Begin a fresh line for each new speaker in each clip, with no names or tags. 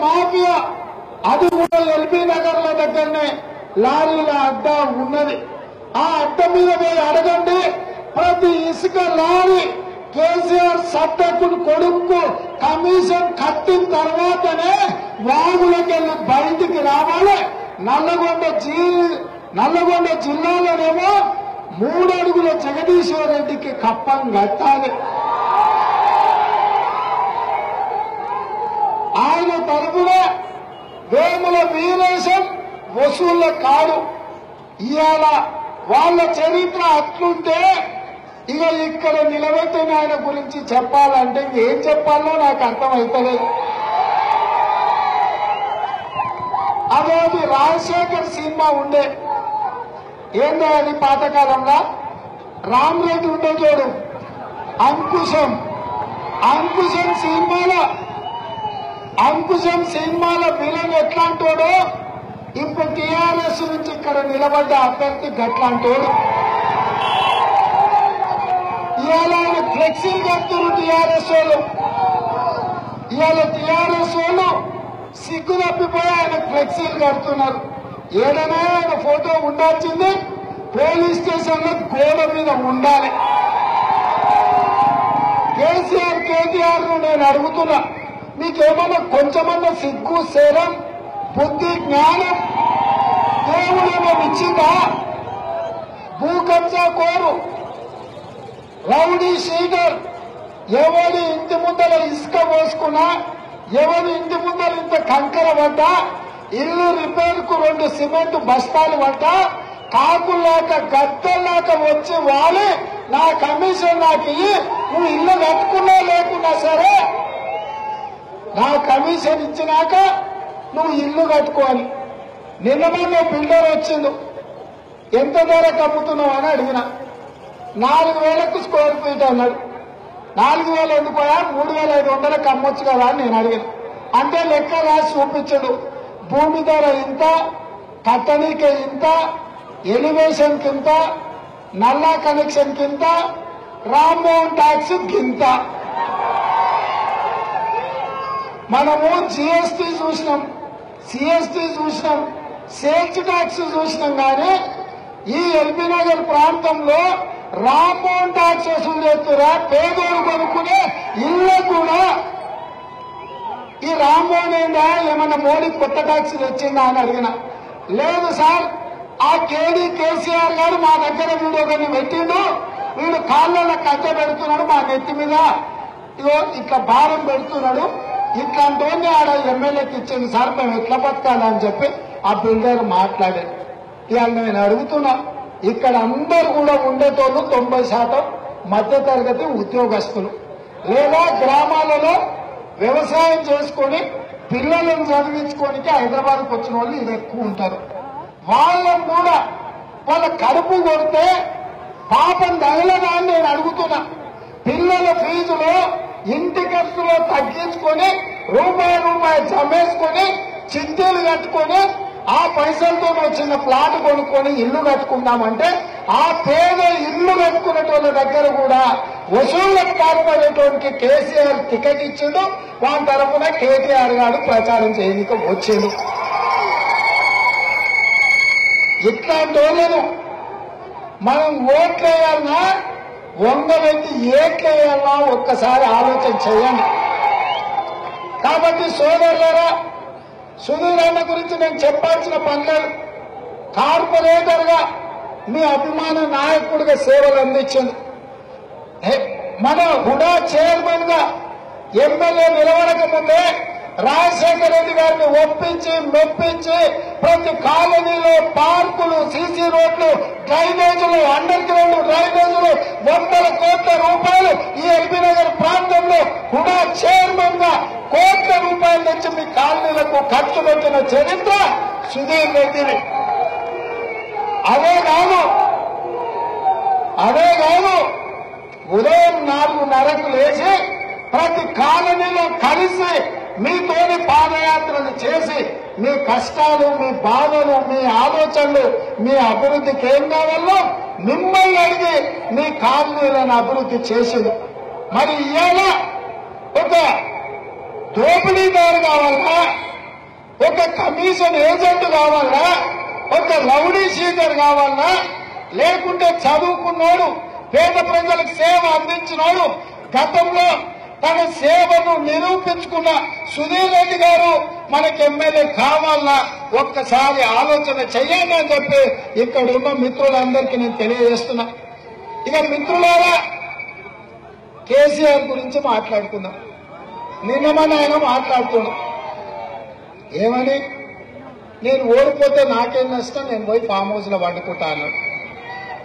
Mafia అది కూడా LB నగర్ల దగ్గరనే లారీల అడ్డా ఉన్నది. ఆ అడ్డ మీద పోయి అడగండి ప్రతి ఇసుక లారీ కేసీఆర్ సట్టకుడు కొడుకు కమిషన్ కట్టిన తర్వాతనే వాగులకెళ్ళి బయటికి రావాలి. నల్లగొండ జీ నల్లగొండ జిల్లాలోనేమో మూడు అడుగుల జగదీశ్వర్ రెడ్డికి కప్పం కట్టాలి. ఆయన తరపున వేముల వీరేశం వసూళ్ళ కాడు. ఇవాళ వాళ్ళ చరిత్ర అట్లుంటే ఇక ఇక్కడ నిలబెట్టిన ఆయన గురించి చెప్పాలంటే ఏం చెప్పాలో నాకు అర్థమవుతలేదు అదేది రాజశేఖర్ సినిమా ఉండే ఏందో అది పాతకాలంలో? రామ్ రెడ్డి ఉండే చూడు. అంకుశం. అంకుశం సినిమాలో. అంకుశం సినిమాలో విలన్ ఎట్లాంటోడో? ఇప్పుడు టీఆర్ఎస్ నుంచి ఇక్కడ నిలబడ్డ అభ్యర్థి గట్లాంటోడు. ఇవాళ ఆయన ఫ్లెక్సీలు కడుతున్నారు టీఆర్ఎస్ వాళ్ళు. ఇవాళ టీఆర్ఎస్ వాళ్ళు సిగ్గు తప్పిపోయి ఆయన ఫ్లెక్సీలు కడుతున్నారు. ఏదైనా ఆయన ఫోటో ఉండాల్సింది. పోలీస్ స్టేషన్లో గోడ మీద ఉండాలి. కేసీఆర్ కేటీఆర్ను నేను అడుగుతున్నా. మీకేమన్నా కొంచెమన్నా సిగ్గు శరం బుద్ధి జ్ఞానం దేవుడేమో ఇచ్చిందా? భూ కబ్జా కోరు. Rowdy sheeter. ఎవరి ఇంటి ముందర ఇసుక పోసుకున్నా ఎవరి ఇంటి ముందర ఇంత కంకర పడ్డా ఇల్లు రిపేర్కు రెండు సిమెంట్ బస్తాలు పడ్డా కాకులాక గద్దలాక వచ్చి వాలి నా కమిషన్ నాకు ఇయ్యి. నువ్వు ఇల్లు కట్టుకున్నా లేకున్నా సరే నా కమిషన్ ఇచ్చినాక నువ్వు ఇల్లు కట్టుకోవాలి. నిన్న మొన్న బిల్డర్ వచ్చిండు. ఎంత ధరకు అమ్ముతున్నావు అని అడిగిన. నాలుగు వేలకు స్క్వేర్ ఫీట్ అన్నాడు. నాలుగు వేలు ఎందుకు పోయా? మూడు వేల ఐదు వందలకు అమ్మొచ్చు కదా అని నేను అడిగాను. అంటే లెక్క రాసి చూపించడు. భూమి ధర ఇంత కట్టనీకే ఇంత ఎలివేషన్ కింద నల్లా కనెక్షన్ కింద రామ్మోహన్ ట్యాక్స్ కింద మనము జిఎస్టీ చూసినాం సిఎస్టీ చూసినాం సేల్స్ ట్యాక్స్ చూసినాం కానీ ఈ ఎల్బీ నగర్ ప్రాంతంలో రామ్మోహన్ ట్యాక్స్ వసూలు చేస్తురా పేదోడు కొనుక్కునే ఇల్లు కూడా ఈ రామ్మోహన్ ఏందా? ఏమన్నా మోడీ కొత్త ట్యాక్స్ తెచ్చిందా అని అడిగిన. లేదు సార్ ఆ కేడీ కేసీఆర్ గారు మా దగ్గర వీడు ఒకరిని పెట్టిండు. వీడు కాళ్ళలో కట్టె పెడుతున్నాడు మా నెత్తి మీద. ఇగో ఇట్లా భారం పెడుతున్నాడు. ఇట్లాంటి ఆడ ఎమ్మెల్యేకి ఇచ్చింది సార్ మేము ఎట్లా బతకాలి? అని చెప్పి ఆ బిల్డర్ మాట్లాడాడు. ఇవాళ నేను అడుగుతున్నా ఇక్కడ అందరు కూడా ఉండేటోళ్ళు తొంభై శాతం మధ్యతరగతి ఉద్యోగస్తులు. లేదా గ్రామాలలో వ్యవసాయం చేసుకొని పిల్లలను చదివించుకోనికి హైదరాబాద్కి వచ్చిన వాళ్ళు ఇది ఎక్కువ ఉంటారు. వాళ్ళని కూడా వాళ్ళ కడుపు కొడితే పాపం తగలదా అని నేను అడుగుతున్నా. పిల్లల ఫీజులో ఇంటి ఖర్చులో తగ్గించుకొని రూపాయి రూపాయి జమేసుకొని చింతలు కట్టుకొని ఆ పైసలతో వచ్చిన ప్లాట్ కొనుక్కొని ఇల్లు కట్టుకుందామంటే ఆ పేద ఇల్లు కట్టుకునేటోళ్ళ దగ్గర కూడా వసూళ్ళకు పాల్పడేటువంటి కేసీఆర్ టికెట్ ఇచ్చిండు వాని తరఫున కేటీఆర్ గారు ప్రచారం చేయడానికి వచ్చిండు. ఇట్లాంటి వాళ్ళను మనం ఓట్లేయాలన్నా వంగబెట్టి ఏట్లేయాలన్నా ఒక్కసారి ఆలోచన చేయండి. కాబట్టి సోదరులరా సుధీరన్న గురించి నేను చెప్పాల్సిన పనిలేదు కార్పొరేటర్గా మీ అభిమాన నాయకుడిగా సేవలు అందించింది మన హుడా చైర్మన్గా ఎమ్మెల్యే నిలవడక ముందే రాజశేఖర రెడ్డి గారిని ఒప్పించి మెప్పించి ప్రతి కాలనీలో పార్కులు సీసీ రోడ్లు డ్రైనేజీలు అండర్ గ్రౌండ్ డ్రైనేజీలు వందల కోట్ల రూపాయలు ఈ ఎల్బీ నగర్ ప్రాంతంలో హుడా చైర్మన్గా కోట్ల రూపాయలు తెచ్చి మీ కాలనీలకు ఖర్చు పెట్టిన చరిత్ర సుధీర్ రెడ్డిని అదే కాదు అదే కాదు ఉదయం నాలుగున్నరకు లేచి ప్రతి కాలనీలో కలిసి మీతోని పాదయాత్రలు చేసి మీ కష్టాలు మీ బాధలు మీ ఆలోచనలు మీ అభివృద్ధికి ఏం కావాలో మిమ్మల్ని అడిగి మీ కాలనీలను అభివృద్ధి చేసింది. మరి ఇవాళ ఒక దోపిడీదారు కావాలా? ఒక కమిషన్ ఏజెంట్ కావాలా? ఒక లౌడీ సీజర్ కావాలా? లేకుంటే చదువుకున్నోడు పేద ప్రజలకు సేవ అందించినాడు గతంలో తన సేవను నిరూపించుకున్న సుధీర్ రెడ్డి గారు మనకి ఎమ్మెల్యే కావాలా ఒక్కసారి ఆలోచన చెయ్యండి అని చెప్పి ఇక్కడ ఉన్న మిత్రులందరికీ నేను తెలియజేస్తున్నా. ఇక మిత్రులారా కేసీఆర్ గురించి మాట్లాడుకుందాం. నిన్న మన ఆయన మాట్లాడుతున్నా ఏమని? నేను ఓడిపోతే నాకేం నష్టం? నేను పోయి ఫామ్ హౌస్లో వండుకుంటాను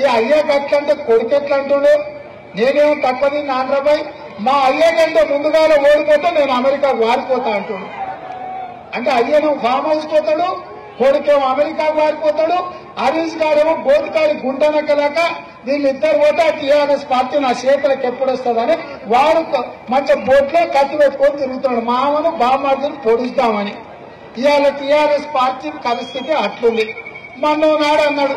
ఈ అయ్యా గట్లంటే కొడుకు ఎట్లా అంటుడు నేనేమో తక్కువది నాన్నబాయ్? మా అయ్య కంటే ముందుగానే ఓడిపోతే నేను అమెరికా వారిపోతా అంటుడు. అంటే అయ్యను ఫామ్ హౌస్ పోతాడు కొడుకేమో అమెరికా వారిపోతాడు హరీష్ గారేమో గోతికారి గుంటనక్కలేక వీళ్ళిద్దరు పోతే టీఆర్ఎస్ పార్టీ నా చేతులకు ఎప్పుడు వస్తుందని వాడు మంచి బోట్లో కత్తి పెట్టుకొని తిరుగుతున్నాడు. మామను బామార్దులు పొడుస్తామని. ఇవాళ టీఆర్ఎస్ పార్టీ పరిస్థితి అట్లుంది. మొన్న నాడు అన్నాడు